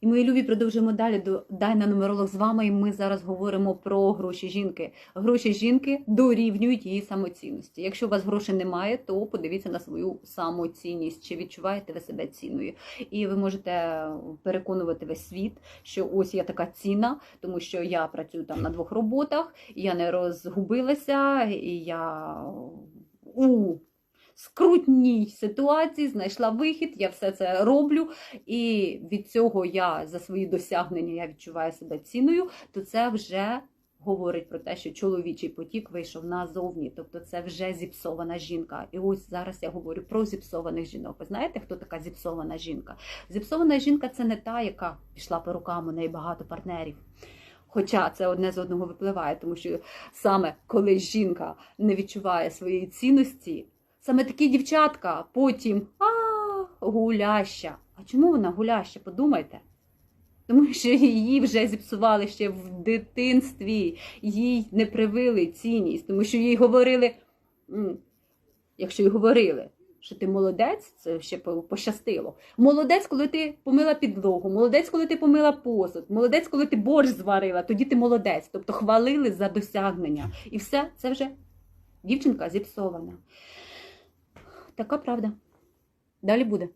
І мої любі продовжуємо далі до Дайна нумеролог з вами. І ми зараз говоримо про гроші жінки. Гроші жінки дорівнюють її самоцінності. Якщо у вас грошей немає, то подивіться на свою самоцінність. Чи відчуваєте ви себе цінною? І ви можете переконувати весь світ, що ось я така ціна, тому що я працюю там на двох роботах, я не розгубилася, і я у скрутній ситуації знайшла вихід, я все це роблю, і від цього я за свої досягнення я відчуваю себе ціною, то це вже говорить про те, що чоловічий потік вийшов назовні, тобто це вже зіпсована жінка. І ось зараз я говорю про зіпсованих жінок. Ви знаєте, хто така зіпсована жінка? Зіпсована жінка це не та, яка пішла по рукам, у неї багато партнерів. Хоча це одне з одного випливає, тому що саме коли жінка не відчуває своєї цінності, саме такі дівчатка потім а, гуляща. А чому вона гуляща? Подумайте. Тому що її вже зіпсували ще в дитинстві, їй не привили цінність, тому що їй говорили, якщо й говорили, що ти молодець, це ще пощастило. Молодець, коли ти помила підлогу, молодець, коли ти помила посуд, молодець, коли ти борщ зварила, тоді ти молодець. Тобто хвалили за досягнення. І все, це вже дівчинка зіпсована. Така правда. Далі буде.